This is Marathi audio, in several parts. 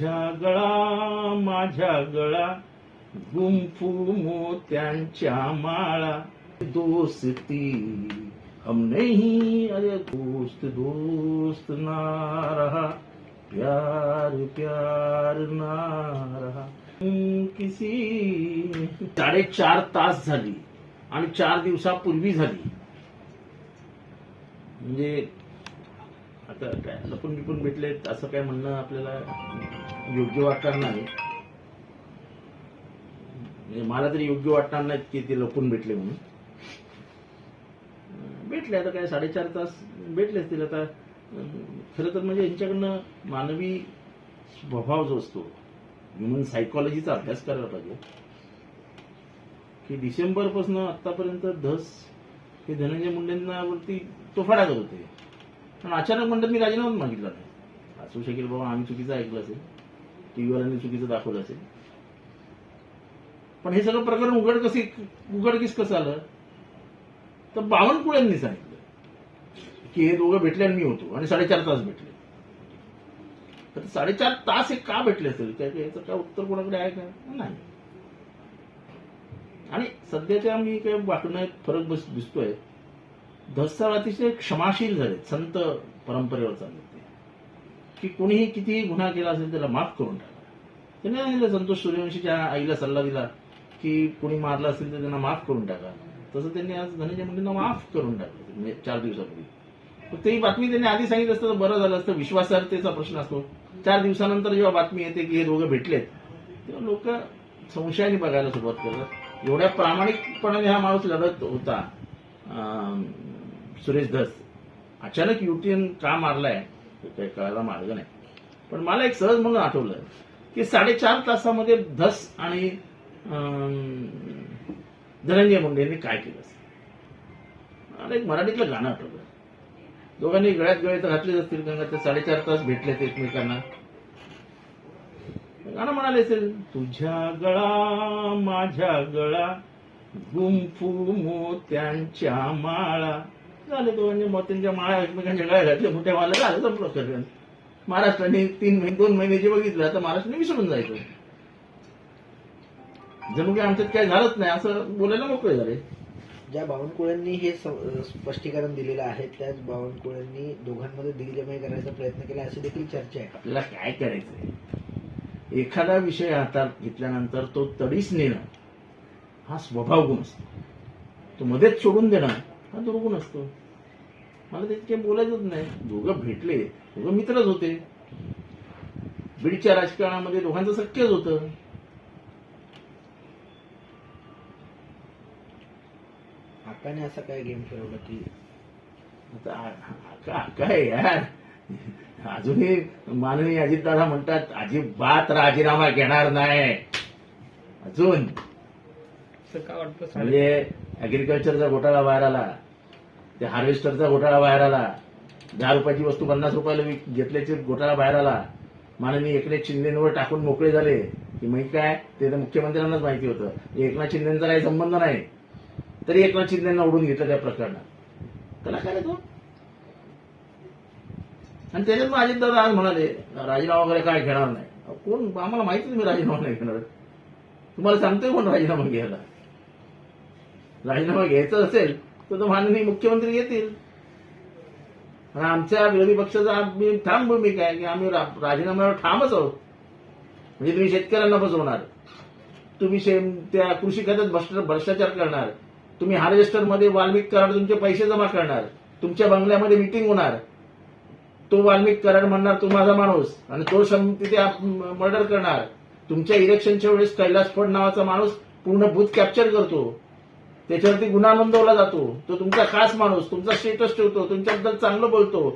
माझ्या गळा माझ्या गळा गुंफू मोत्यांच्या माळा. दोस्ती हम नहीं अरे दोस्त दोस्त ना रहा प्यार प्यार ना रहा। किसी साडेचार तास झाली आणि चार दिवसापूर्वी झाली. म्हणजे आता काय लपून बिपून भेटले असं काय म्हणणं आपल्याला योग्य वाटणार नाही. म्हणजे मला तरी योग्य वाटणार नाही की ते लपून भेटले म्हणून. भेटले आता काय साडेचार तास भेटले असतील आता. खरं तर म्हणजे यांच्याकडनं मानवी स्वभाव जो असतो ह्युमन सायकॉलॉजीचा अभ्यास करायला पाहिजे. की डिसेंबरपासून आतापर्यंत धस हे धनंजय मुंडेंना वरती तोफाडा करत होते. पण अचानक म्हणतात मी राजीनामा मागितला नाही. असू शकेल बाबा आम्ही चुकीचं ऐकलं असेल. टीव्हीवाल्यांनी चुकीचं दाखवलं असेल. पण हे सगळं प्रकरण उघड कसे उघडकीस कसं आलं? तर बावनकुळ्यांनी सांगितलं की हे दोघं भेटले आणि मी होतो आणि साडेचार तास भेटले. तर साडेचार तास हे का भेटले असेल? काय काय याचं काय उत्तर कोणाकडे आहे का? नाही. आणि सध्याच्या मी काय वाटणं फरक बस दिसतोय. धस्साळ अतिशय क्षमाशील झाले संत परंपरेवर चालले ते. की कोणीही कितीही गुन्हा केला असेल त्याला माफ करून टाका. त्याने सांगितलं संतोष सूर्यवंशीच्या आईला सल्ला दिला की कोणी मारला असेल तर त्यांना माफ करून टाका. तसं त्यांनी आज धनंजय मुंडेंना माफ करून टाकलं म्हणजे चार दिवसापूर्वी. पण ती बातमी त्यांनी आधी सांगितलं असतं तर बरं झालं असतं विश्वासार्हतेचा प्रश्न असतो. चार दिवसानंतर जेव्हा बातमी येते की हे दोघं भेटलेत तेव्हा लोक संशयाने बघायला सुरुवात करतात. एवढ्या प्रामाणिकपणाने हा माणूस लढत होता. सुरेश धस अचानक युतीन का मारलाय ते काही कळायला मार्ग नाही. पण मला एक सहज म्हणून आठवलं की साडेचार तासामध्ये धस आणि धनंजय मुंडे यांनी काय केलं असेल? मला एक मराठीतलं गाणं आठवलं. दोघांनी गळ्यात गळे तर घातलेच असतील गंगा ते साडेचार तास भेटलेत एकमेकांना. गाणं म्हणाले असेल तुझ्या गळा माझ्या गळा गुंफू मोत्यांच्या माळा झाले दोघांनी मोत्यांच्या माळा एकमेकांच्या गळ्या घातल्या मोठ्या माला झालं संपलं प्रकरण महाराष्ट्राने तीन महिने दोन महिने जे बघितलं आता महाराष्ट्राने विसरून जायचं. जणू काही आमच्यात काय झालंच नाही असं बोलायला मोकळे झाले. ज्या बावनकुळ्यांनी हे स्पष्टीकरण दिलेलं आहे त्याच बावनकुळ्यांनी दोघांमध्ये दिलजमाई करायचा प्रयत्न केला अशी देखील चर्चा आहे. आपल्याला काय करायचंय? एखादा विषय हातात घेतल्यानंतर तो तडीस नेणं हा स्वभाव गुण असतो. तो मध्येच सोडून देणं हा दुर्गुण असतो. मला त्यात काही बोलायचंच नाही. दोघं भेटले. दोघं मित्रच होते. बीडच्या राजकारणामध्ये दोघांचं शक्यच होतं. हक्काने असा काय गेम ठरवला की? आता काय यार? अजूनही माननीय अजितदादा म्हणतात अजिबात राजीनामा घेणार नाही. अजून. असं का वाटतं? म्हणजे अग्रिकल्चरचा घोटाळा बाहेर आला. ते हार्वेस्टरचा घोटाळा बाहेर आला. दहा रुपयाची वस्तू पन्नास रुपयाला घेतल्याचे घोटाळा बाहेर आला. माननीय एकनाथ शिंदेवर टाकून मोकळे झाले. की माहिती काय? ते तर मुख्यमंत्र्यांनाच माहिती होतं. एकनाथ शिंदेचा काही संबंध नाही. तरी एकनाथ शिंदेना ओढून घेतलं त्या प्रकरणात. त्याला काय तो. आणि त्याच्यात मग अजितदादा आज म्हणाले राजीनामा वगैरे काय घेणार नाही. कोण? आम्हाला माहिती मी राजीनामा नाही घेणार. तुम्हाला सांगतोय कोण राजीनामा घ्यायला? राजीनामा घ्यायचा असेल तर तो माननीय मुख्यमंत्री येतील. आणि आमच्या विरोधी पक्षाचा आम्ही ठाम भूमिका आहे की आम्ही राजीनाम्यावर ठामच आहोत. म्हणजे तुम्ही शेतकऱ्यांना फसवणार. तुम्ही त्या कृषी खात्यात भ्रष्टाचार करणार. तुम्ही हार्वेस्टरमध्ये वाल्मिक कराड तुमचे पैसे जमा करणार. तुमच्या बंगल्यामध्ये मिटिंग होणार. तो वाल्मिक कराड म्हणणार तो माझा माणूस. आणि तो तिथे मर्डर करणार. तुमच्या इलेक्शनच्या वेळेस कैलास फड नावाचा माणूस पूर्ण बूथ कॅप्चर करतो. त्याच्यावरती गुन्हा नोंदवला जातो. तो तुमचा खास माणूस तुमचा स्टेटस ठेवतो तुमच्याबद्दल चांगलं बोलतो.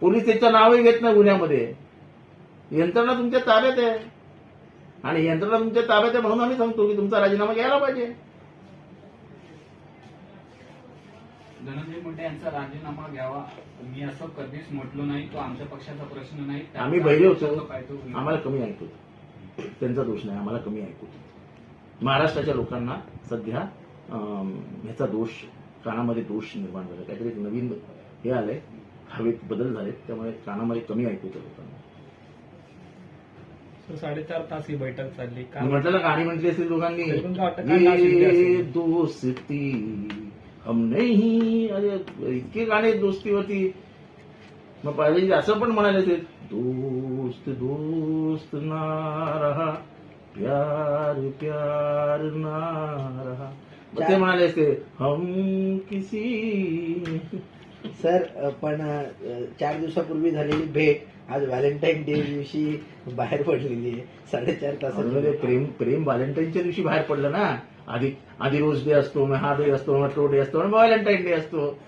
पोलीस त्याचं नावही घेत नाही गुन्ह्यामध्ये. यंत्रणा तुमच्या ताब्यात आहे. आणि यंत्रणा तुमच्या ताब्यात आहे म्हणून आम्ही सांगतो की तुमचा राजीनामा घ्यायला पाहिजे. धनंजय मुंडे यांचा राजीनामा घ्यावा. मी असं कधीच म्हटलो नाही. तो आमच्या पक्षाचा प्रश्न नाही. आम्ही पक्षाचा होतो. आम्हाला कमी ऐकतो त्यांचा दोष नाही. आम्हाला कमी ऐकतो महाराष्ट्राच्या लोकांना सध्या ह्याचा दोष कानामध्ये दोष निर्माण झाला काहीतरी एक नवीन हे आलंय. हवेत बदल झालेत त्यामुळे कानामध्ये कमी ऐकू येतं लोकांना. साडेचार तास ही बैठक चालली. म्हटलं गाणी म्हटली असेल दोघांनी? दोस्ती हम नहीं अरे इतके गाणे दोस्तीवरती मग पाहिजे असं पण म्हणाले ते दोस्त दोस्त ना रहा प्यार प्यार ना रहा। ते म्हणाले असते हम किसी। सर पण चार दिवसापूर्वी झालेली भेट आज व्हॅलेंटाईन डे दिवशी बाहेर पडलेली आहे. साडेचार म्हणून ते तासात प्रेम प्रेम व्हॅलेंटाईनच्या दिवशी बाहेर पडलं ना? आधी आधी रोज डे असतो मग हा डे असतो मग तो डे असतो मग व्हॅलेंटाईन डे असतो.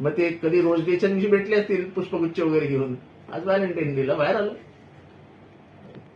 मग ते कधी रोज डेच्या दिवशी भेटले असतील पुष्पगुच्छ वगैरे घेऊन? आज व्हॅलेंटाईन डेला बाहेर आलं.